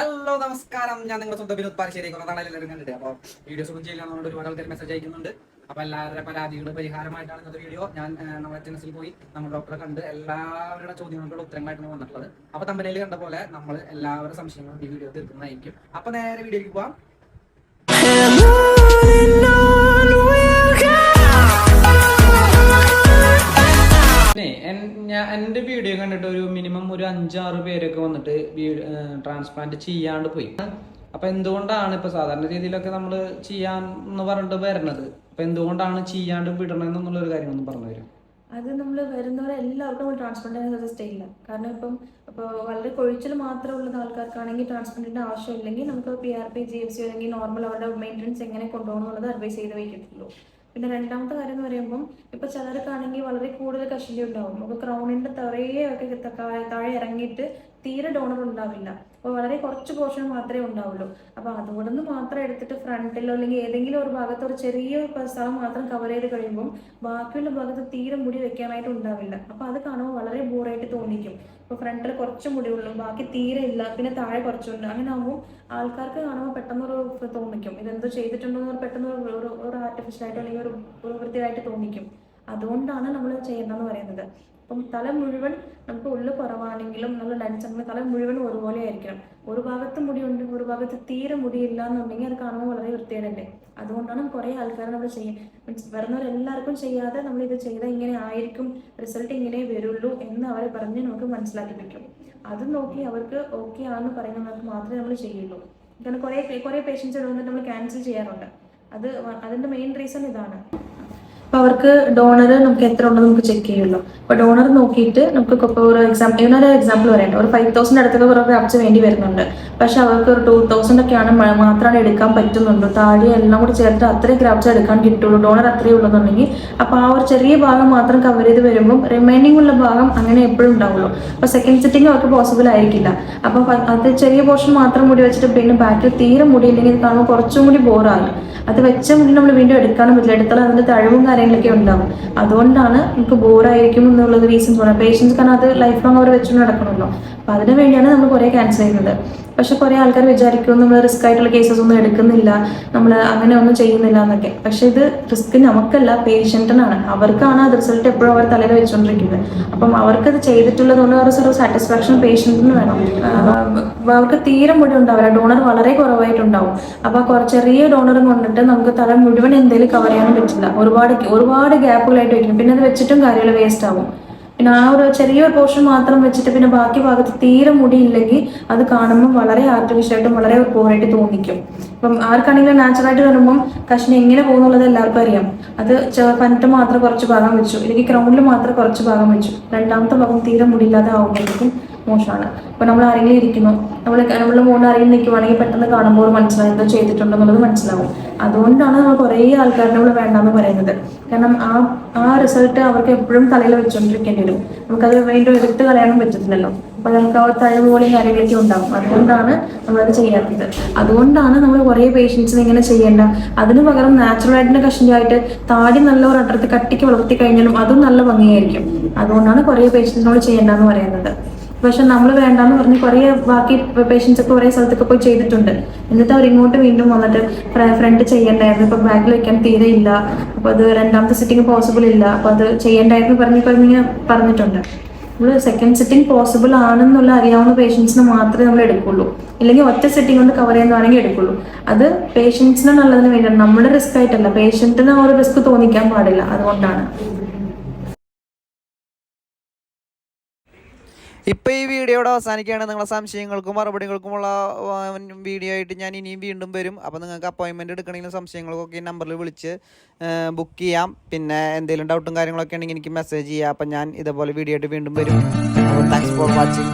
Hello നമസ്കാരം. ഞാൻ നിങ്ങളുടെ സ്വന്തം വിനോദ് പാലശ്ശേരി കുറെ നാളെ എല്ലാവരും കണ്ടിട്ട് അപ്പോൾ വീഡിയോസ് ഒന്നും ചെയ്യില്ല എന്നോട് ഒരുപാട് ആൾക്കാർ മെസ്സേജ് അയക്കുന്നുണ്ട്. അപ്പോൾ എല്ലാവരുടെ പരാതികൾ പരിഹാരമായിട്ടാണ് ഇന്നത്തെ വീഡിയോ ഞാൻ നമ്മുടെ ടെന്നസിൽ പോയി നമ്മുടെ ഡോക്ടറെ കണ്ട് എല്ലാവരുടെ ചോദ്യങ്ങൾക്കുള്ള ഉത്തരങ്ങളായിട്ടാണ് വന്നിട്ടുള്ളത്. അപ്പോൾ തമ്പനയിൽ കണ്ട പോലെ നമ്മൾ എല്ലാവരുടെ സംശയങ്ങളും ഈ വീഡിയോ തീർക്കുന്നതായിരിക്കും. അപ്പോൾ നേരെ വീഡിയോയിലേക്ക് പോവാം. എന്റെ വീഡിയോ കണ്ടിട്ട് ഒരു മിനിമം ഒരു അഞ്ചാറ് പേരൊക്കെ വന്നിട്ട് ട്രാൻസ്പ്ലാന്റ് ചെയ്യാണ്ട് പോയി. അപ്പൊ എന്തുകൊണ്ടാണ് ഇപ്പൊ സാധാരണ രീതിയിലൊക്കെ നമ്മൾ ചെയ്യാൻ എന്ന് പറഞ്ഞിട്ട് വരണത്? അപ്പൊ എന്തുകൊണ്ടാണ് ചെയ്യാണ്ട് വിടണമെന്നുള്ള ഒരു കാര്യം ഒന്ന് പറഞ്ഞു തരും അത് നമ്മൾ വരുന്നവരെ എല്ലാവർക്കും നമ്മൾ ട്രാൻസ്പ്ലാന്റ് സജസ്റ്റ് ചെയ്യില്ല കാരണം ഇപ്പം ഇപ്പോൾ വളരെ കൊഴിച്ചിൽ മാത്രമുള്ള ആൾക്കാർക്കാണെങ്കിൽ ട്രാൻസ്പ്ലാന്റിന്റെ ആവശ്യമില്ലെങ്കിൽ നമുക്ക് P R P G F C അല്ലെങ്കിൽ നോർമൽ അവരുടെ മെയിന്റനൻസ് എങ്ങനെ കൊണ്ടുപോകണം എന്നുള്ളത് അഡ്വൈസ് ചെയ്ത് വയ്ക്കത്തുള്ളൂ പിന്നെ രണ്ടാമത്തെ കാര്യം എന്ന് പറയുമ്പം ഇപ്പൊ ചിലർക്കാണെങ്കിൽ വളരെ കൂടുതൽ കഷണ്ടി ഉണ്ടാവും. അപ്പൊ ക്രൗണിന്റെ തറയെ ഒക്കെ താഴെ ഇറങ്ങിയിട്ട് തീരെ ഡോണർ ഉണ്ടാവില്ല. അപ്പോൾ വളരെ കുറച്ച് പോർഷൻ മാത്രമേ ഉണ്ടാവുള്ളൂ. അപ്പോൾ അതുകൊണ്ട് മാത്രം എടുത്തിട്ട് ഫ്രണ്ടിലോ അല്ലെങ്കിൽ ഏതെങ്കിലും ഒരു ഭാഗത്ത് ഒരു ചെറിയ സ്ഥലം മാത്രം കവർ ചെയ്ത് കഴിയുമ്പോൾ ബാക്കിയുള്ള ഭാഗത്ത് തീരെ മുടി വെക്കാനായിട്ട് ഉണ്ടാവില്ല. അപ്പോൾ അത് കാണുമ്പോൾ വളരെ ബോറായിട്ട് തോന്നിക്കും. ഇപ്പോൾ ഫ്രണ്ടിൽ കുറച്ച് മുടിയുള്ളൂ ബാക്കി തീരെ ഇല്ല പിന്നെ താഴെ കുറച്ചുണ്ട്. അങ്ങനെ ആകുമ്പോൾ ആൾക്കാർക്ക് കാണുമ്പോൾ പെട്ടെന്ന് ഒരു തോന്നിക്കും. ഇതെന്തോ ചെയ്തിട്ടുണ്ടോ എന്ന് പെട്ടെന്ന് ഒരു- ഒരു ആർട്ടിഫിഷ്യലായിട്ടോ അല്ലെങ്കിൽ ഒരു വൃത്തിയായിട്ട് തോന്നിക്കും. അതുകൊണ്ടാണ് നമ്മൾ ചെയ്യേണ്ടതെന്ന് പറയുന്നത്. അപ്പം തല മുഴുവൻ നമുക്ക് ഉള്ളു കുറവാണെങ്കിലും നമ്മൾ ലഞ്ച് ആണെങ്കിൽ തല മുഴുവൻ ഒരുപോലെ ആയിരിക്കണം. ഒരു ഭാഗത്ത് മുടിയുണ്ട് ഒരു ഭാഗത്ത് തീരെ മുടിയില്ല എന്നുണ്ടെങ്കിൽ അത് കാണുമ്പോൾ വളരെ വൃത്തികേടല്ലേ? അതുകൊണ്ടാണ് കുറേ ആൾക്കാർ നമ്മൾ ചെയ്യുക മീൻസ് വരുന്നവരെല്ലാവർക്കും ചെയ്യാതെ നമ്മൾ ഇത് ചെയ്താൽ ഇങ്ങനെ ആയിരിക്കും റിസൾട്ട് ഇങ്ങനെ വരുള്ളൂ എന്ന് അവരെ പറഞ്ഞ് നമുക്ക് മനസ്സിലാക്കി മനസ്സിലാക്കിപ്പിക്കും. അത് നോക്കി അവർക്ക് ഓക്കെ ആണെന്ന് പറയുന്നവർക്ക് മാത്രമേ നമ്മൾ ചെയ്യുള്ളൂ. കാരണം കുറേ കുറേ പേഷ്യൻസ് വന്നിട്ട് നമ്മൾ ക്യാൻസൽ ചെയ്യാറുണ്ട്. അത് അതിന്റെ മെയിൻ റീസൺ ഇതാണ്. അപ്പോൾ അവർക്ക് ഡോണർ നമുക്ക് എത്ര ഉണ്ടെന്ന് നമുക്ക് ചെക്ക് ചെയ്യുള്ളൂ അപ്പൊ ഡോണർ നോക്കിയിട്ട് നമുക്ക് ഒരു എക്സാം ഇവനൊരു എക്സാമ്പിൾ പറയട്ടെ. ഒരു ഫൈവ് തൗസൻഡ് അടുത്തൊക്കെ കുറേ ഗ്രാഫ്റ്റ്സ് വേണ്ടി വരുന്നുണ്ട്. പക്ഷെ അവർക്ക് ഒരു ടൂ തൗസൻഡ് ഒക്കെയാണ് മാത്രമാണ് എടുക്കാൻ പറ്റുന്നുള്ളൂ. താഴെ എല്ലാം കൂടി ചേർത്ത് അത്രയും ഗ്രാഫ്റ്റ്സ് എടുക്കാൻ കിട്ടുള്ളൂ. ഡോണർ അത്രയേ ഉള്ളതുണ്ടെങ്കിൽ അപ്പോൾ ആ ഒരു ചെറിയ ഭാഗം മാത്രം കവർ ചെയ്ത് വരുമ്പോൾ റിമൈനിങ് ഉള്ള ഭാഗം അങ്ങനെ എപ്പോഴും ഉണ്ടാവുള്ളൂ അപ്പോൾ സെക്കൻഡ് സിറ്റിംഗ് അവർക്ക് പോസിബിൾ ആയിരിക്കില്ല. അപ്പോൾ അത് ചെറിയ പോർഷൻ മാത്രം മുടി വെച്ചിട്ട് പിന്നെ ബാക്കിൽ തീരെ മുടിയില്ലെങ്കിൽ കാണുമ്പോൾ കുറച്ചും കൂടി ബോറാകും അത് വെച്ച മുടി നമ്മൾ വീണ്ടും എടുക്കാനും പറ്റില്ല. എടുത്താൽ അതിന്റെ തഴവും കാര്യങ്ങളൊക്കെ ഉണ്ടാവും. അതുകൊണ്ടാണ് നമുക്ക് ബോറായിരിക്കും എന്നുള്ളത് റീസൺ പറയാം പേഷ്യൻസ് കാരണം അത് ലൈഫ് ലോങ് അവർ വെച്ചുകൊണ്ട് നടക്കണമല്ലോ. അപ്പൊ അതിനു വേണ്ടിയാണ് നമ്മൾ കുറെ ക്യാൻസൽ ചെയ്യുന്നത് പക്ഷെ കുറെ ആൾക്കാർ വിചാരിക്കും നമ്മൾ റിസ്ക് ആയിട്ടുള്ള കേസസ് ഒന്നും എടുക്കുന്നില്ല നമ്മൾ അങ്ങനെ ഒന്നും ചെയ്യുന്നില്ല എന്നൊക്കെ. പക്ഷെ ഇത് റിസ്ക് നമുക്കല്ല പേഷ്യന്റിനാണ് അവർക്കാണ് അത് റിസൾട്ട് എപ്പോഴും അവർ തലയിൽ വെച്ചുകൊണ്ടിരിക്കുന്നത് അപ്പം അവർക്കത് ചെയ്തിട്ടുള്ളത് കൊണ്ട് ഒരു സാറ്റിസ്ഫാക്ഷൻ പേഷ്യന്റിന് വേണം. അവർക്ക് തീരെ മുടി ഉണ്ടാവില്ല. ഡോണർ വളരെ കുറവായിട്ടുണ്ടാവും. അപ്പൊ കുറ- ചെറിയ ഡോണർ കൊണ്ടിട്ട് നമുക്ക് തല മുഴുവൻ എന്തെങ്കിലും കവർ ചെയ്യാനും പറ്റില്ല. ഒരുപാട് ഒരുപാട് ഗ്യാപ്പുകളായിട്ട് വയ്ക്കും പിന്നെ അത് വെച്ചിട്ടും കാര്യങ്ങൾ വേസ്റ്റ് ആവും. പിന്നെ ആ ഒരു ചെറിയൊരു പോർഷൻ മാത്രം വെച്ചിട്ട് പിന്നെ ബാക്കി ഭാഗത്ത് തീരെ മുടിയില്ലെങ്കിൽ അത് കാണുമ്പോൾ വളരെ ആർട്ടിഫിഷ്യലായിട്ടും വളരെ പോറായിട്ട് തോന്നിക്കും. അപ്പം ആർക്കാണെങ്കിലും നാച്ചുറലായിട്ട് വരുമ്പം കഷ്ണം എങ്ങനെ പോകുന്നുള്ളത് എല്ലാവർക്കും അറിയാം. അത് പനിട്ട് മാത്രം കുറച്ച് ഭാഗം വെച്ചു. അല്ലെങ്കിൽ ക്രൗണ്ടിൽ മാത്രം കുറച്ച് ഭാഗം വെച്ചു. രണ്ടാമത്തെ ഭാഗം തീരെ മുടിയില്ലാതെ ആവുമ്പോഴേക്കും മോശമാണ്. ഇപ്പൊ നമ്മൾ ആരെങ്കിലും ഇരിക്കുന്നു. നമ്മൾ നമ്മൾ മുകളിൽ ആരെങ്കിലും നിൽക്കുവാണെങ്കിൽ പെട്ടെന്ന് കാണുമ്പോൾ മനസ്സിലാവും എന്തോ ചെയ്തിട്ടുണ്ടെന്നുള്ളത് മനസ്സിലാവും. അതുകൊണ്ടാണ് നമ്മൾ കുറേ ആൾക്കാരെ നമ്മൾ വേണ്ടാന്ന് പറയുന്നത്. കാരണം ആ ആ റിസൾട്ട് അവർക്ക് എപ്പോഴും തലയിൽ വെച്ചുകൊണ്ടിരിക്കേണ്ടി വരും. നമുക്കത് വീണ്ടും എടുത്ത് കളയാനും പറ്റത്തില്ലല്ലോ. അപ്പൊ നമുക്ക് ആ തഴവ് പോലെയും കാര്യങ്ങളൊക്കെ ഉണ്ടാവും. അതുകൊണ്ടാണ് നമ്മളത് ചെയ്യാത്തത്. അതുകൊണ്ടാണ് നമ്മൾ കുറേ പേഷ്യൻസിന് ഇങ്ങനെ ചെയ്യേണ്ട. അതിന് പകരം നാച്ചുറൽ ആയിട്ടുള്ള കഷണ്ടിയായിട്ട് താടി നല്ല ഒരു അടർത്ത് കട്ടിക്ക് വളർത്തി കഴിഞ്ഞാലും അതും നല്ല ഭംഗിയായിരിക്കും. അതുകൊണ്ടാണ് കുറേ പേഷ്യൻസിനോട് ചെയ്യേണ്ടെന്ന് പറയുന്നത്. പക്ഷെ നമ്മൾ വേണ്ടാന്ന് പറഞ്ഞ് കുറേ ബാക്കി പേഷ്യൻസ് ഒക്കെ കുറേ സ്ഥലത്തൊക്കെ പോയി ചെയ്തിട്ടുണ്ട്. എന്നിട്ട് അവർ ഇങ്ങോട്ട് വീണ്ടും വന്നിട്ട് ഫ്രണ്ട് ചെയ്യണ്ടായിരുന്നു. ഇപ്പൊ ബാഗിൽ വെക്കാൻ തീരെ ഇല്ല. അപ്പൊ അത് രണ്ടാമത്തെ സിറ്റിംഗ് പോസിബിൾ ഇല്ല. അപ്പൊ അത് ചെയ്യണ്ടായിരുന്നു പറഞ്ഞ് പറഞ്ഞ് പറഞ്ഞിട്ടുണ്ട്. നമ്മൾ സെക്കൻഡ് സിറ്റിംഗ് പോസിബിൾ ആണെന്നുള്ള അറിയാവുന്ന പേഷ്യൻസിന് മാത്രമേ നമ്മൾ എടുക്കുള്ളൂ. ഇല്ലെങ്കിൽ ഒറ്റ സിറ്റിംഗ് കൊണ്ട് കവർ ചെയ്യുന്നതാണെങ്കിൽ എടുക്കുള്ളൂ. അത് പേഷ്യൻസിന് നല്ലതിന് വേണ്ടിയാണ്. നമ്മുടെ റിസ്ക് ആയിട്ടല്ല. പേഷ്യന്റിന് ആ ഒരു റിസ്ക് തോന്നിക്കാൻ പാടില്ല. അതുകൊണ്ടാണ്. ഇപ്പോൾ ഈ വീഡിയോയുടെ അവസാനിക്കുകയാണ്. നിങ്ങളുടെ സംശയങ്ങൾക്കും മറുപടികൾക്കുമുള്ള വീഡിയോ ആയിട്ട് ഞാൻ ഇനിയും വീണ്ടും വരും. അപ്പോൾ നിങ്ങൾക്ക് അപ്പോയിൻമെന്റ് എടുക്കണമെങ്കിലും സംശയങ്ങൾക്കൊക്കെ ഈ നമ്പറിൽ വിളിച്ച് ബുക്ക് ചെയ്യാം. പിന്നെ എന്തെങ്കിലും ഡൗട്ടും കാര്യങ്ങളൊക്കെ ഉണ്ടെങ്കിൽ എനിക്ക് മെസ്സേജ് ചെയ്യാം. അപ്പം ഞാൻ ഇതേപോലെ വീഡിയോ ആയിട്ട് വീണ്ടും വരും. Thanks for watching